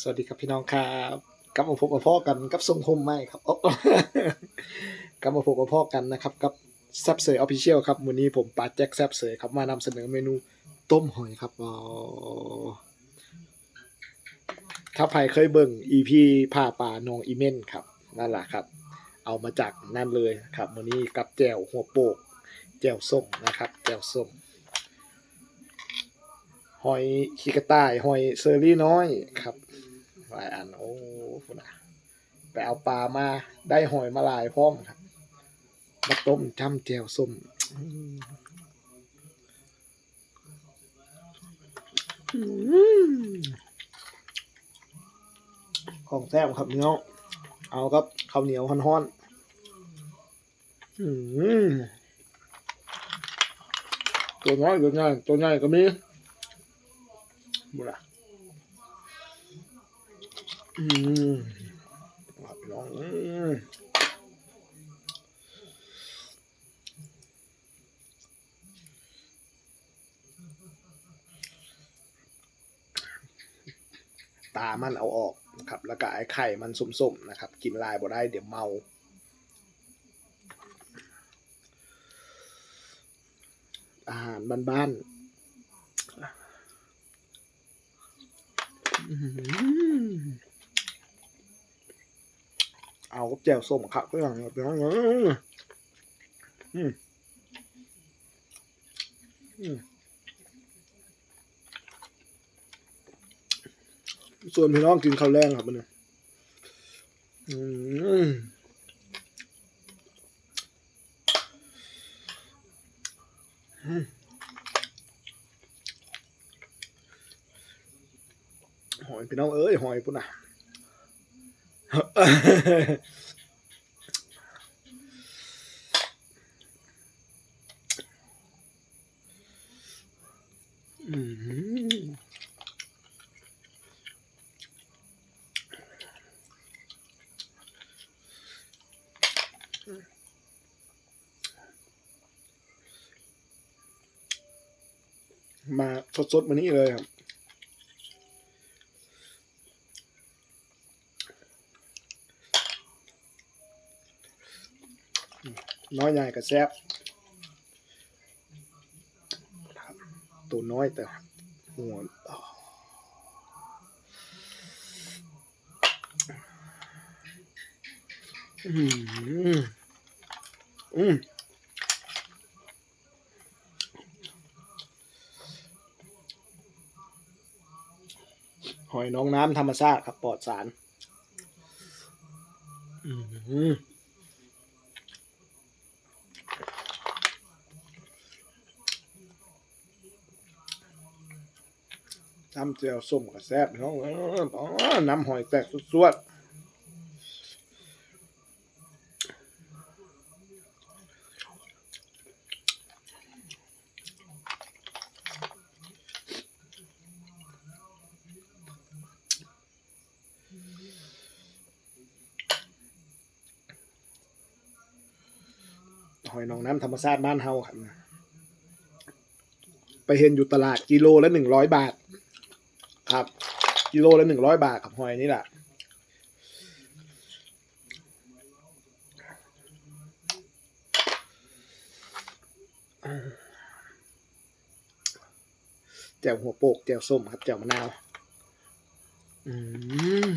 สวัสดีครับพี่น้องครับกลับมาพบกับพ่อกันกับทรงผมใหม่ครับอ๊ะกลับมาพบกับพ่อกันนะครับกับแซบเสยออฟฟิเชียลครับวันนี้ผมปาแจ็คแซบเสยครับมานำเสนอเมนูต้มหอยครับอ๋อถ้าใครเคยเบิ่ง EP ผ่าป่านองอีเมนครับนั่นแหละครับ เอามาจากนั่นเลยครับวันนี้กับแจวหัวโปกแจวส้มนะครับแจวส้มหอยขีกระต่ายหอยเซอรี่น้อยครับ หลายอัน โอ้คุณนะไปเอาปลามาได้หอยมาหลายพร้อมครับมาต้มจำแจ่วส้มอของแซ่บครับเนื้อเอาครับข้าวเหนียวฮ้อนๆอืมตัวน้อยตัวใหญ่ตัวใหญ่ก็มีบุระ อืมครับพี่น้องตามันเอาออกนะครับ แล้วก็ไอ้ไข่มันส้มๆนะครับ กินลายบ่ได้เดี๋ยวเมา อาหารบ้านๆ เอากับแจ่วส้มครับก็อย่างเป็นอย่างนี้ยอืมอืมส่วนพี่น้องกินข้าวแรงครับมันเนี่ยอืมหอยพี่น้องเอ้ยหอยปุ่นน่ะอื มาสดๆมานี่เลยครับ น้อยใหญ่กับแซบตัวน้อยแต่หัวอืมอืมหอยน้องน้ำธรรมชาติครับปลอดสาร อืม ทำเจียวส้มกับแซ่บน้องอ๋อน้ำหอยแตกสวดๆหอยนองน้ำธรรมชาติบ้านเฮาครับ ไปเห็นอยู่ตลาดกิโลละหนึ่งร้อยบาท ครับ กิโลละหนึ่งร้อยบาทครับหอยนี่แหละแจ่วหัวโปกแจ่วส้มครับแจ่วมะนาว อืม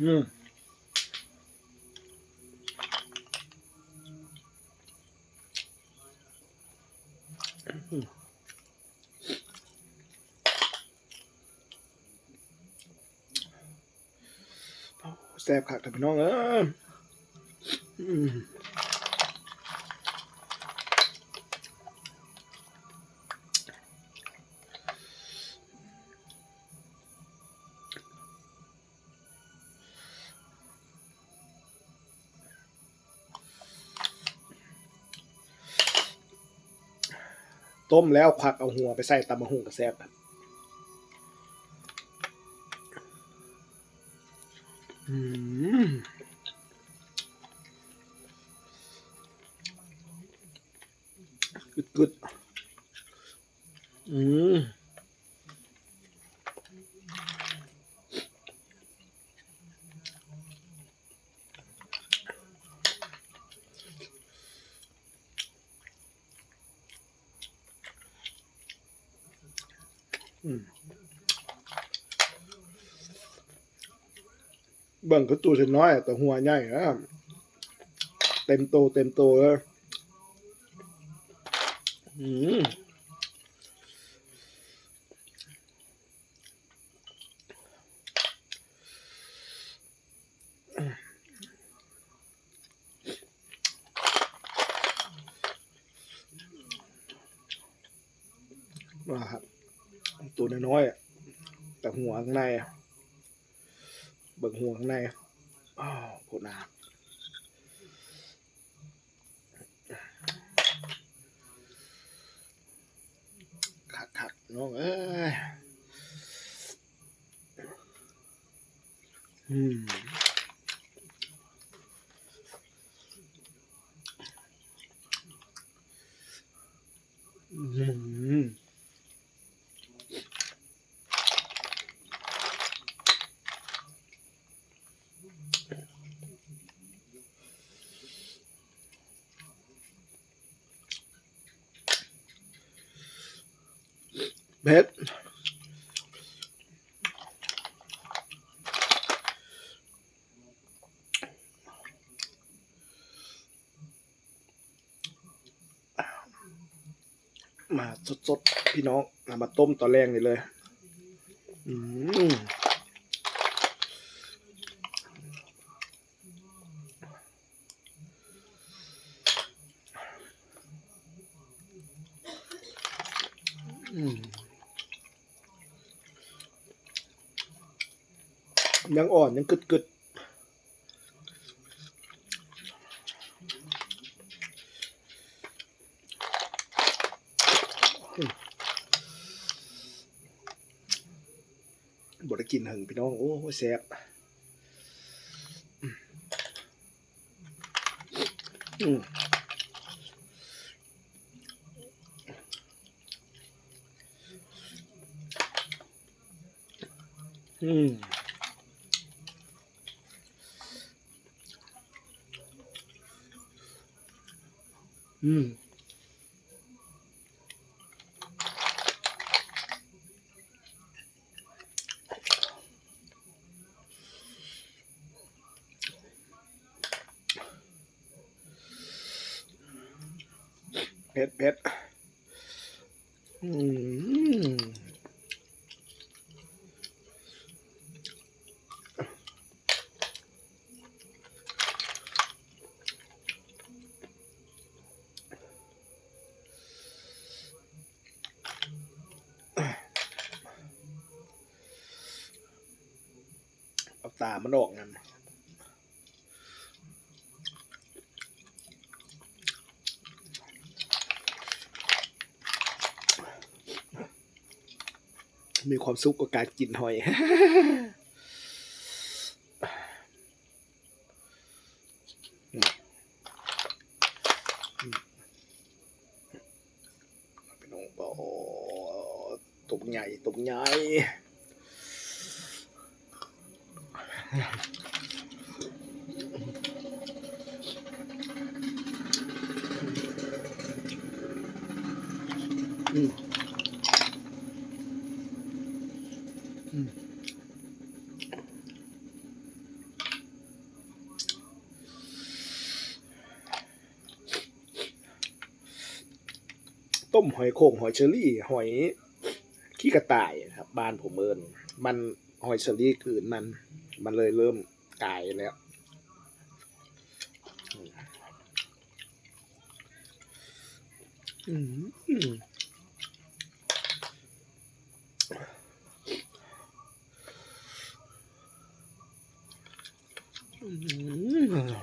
อืม แซ่บคักแต่พี่น้องเออ ต้มแล้วควักเอาหัวไปใส่ตำมะฮุ่งกับแซ่บครับอืมกึดกึด เบิ่งก็ตัวเล็กน้อย แต่หัวใหญ่นะเต็มโตเต็มโตเลยอืมมาครับ ตัวน้อยๆแต่หัวข้างในอะเบิกหัวข้างในอ้าวโคตรหนาขัดขัดๆน้องเอ้ยอืมอืม เพชรมาสดๆ พี่น้องเอามาต้มตอนแรกนี่เลย อืมอืม ยังอ่อนยังกึดกึดบดกินหึงพี่น้อง โอ้แซ่บอืมอืม อืมเผ็ดเผ็ดอืม ตามันออกนั่นมีความสุขกับการกินหอยอืมอืมพี่น้องบอกตุกใหญ่ตุกใหญ่ อืมอืมต้มหอยโข่งหอยเชอรี่ หอยขี้กระต่ายครับ บ้านผมเอินมัน หอยเชอรี่คือมัน มันเลยเริ่มกลายแล้ว อืมอืมอืม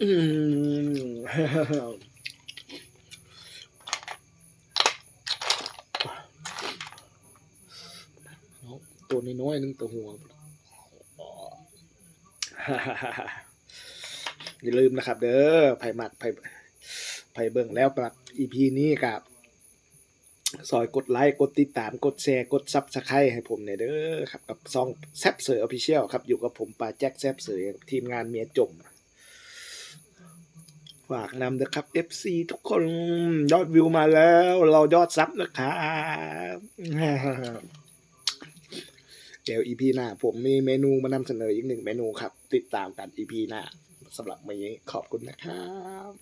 อืมตัวน้ อยๆนึงตัวหัวอย่าลืมนะครับ เด้อไผมักไผไผเบิ่งแล้วปัก EP นี้กับซอยกดไลค์ กดติดตาม กดแชร์ กดซับสไครต์ให้ผมเนี่ยเด้อครับ กับซองแซบเสือออฟฟิเชียลครับ อยู่กับผมปาแจ็คแซบเสือทีมงานเมียจมฝากนำนะครับ FC ทุกคนยอดวิวมาแล้ว เรายอดซับนะครับ เดี๋ยว EP หน้า ผมมีเมนูมานำเสนออีกหนึ่งเมนูครับ ติดตามกัน EP หน้าสำหรับวันนี้ขอบคุณนะครับ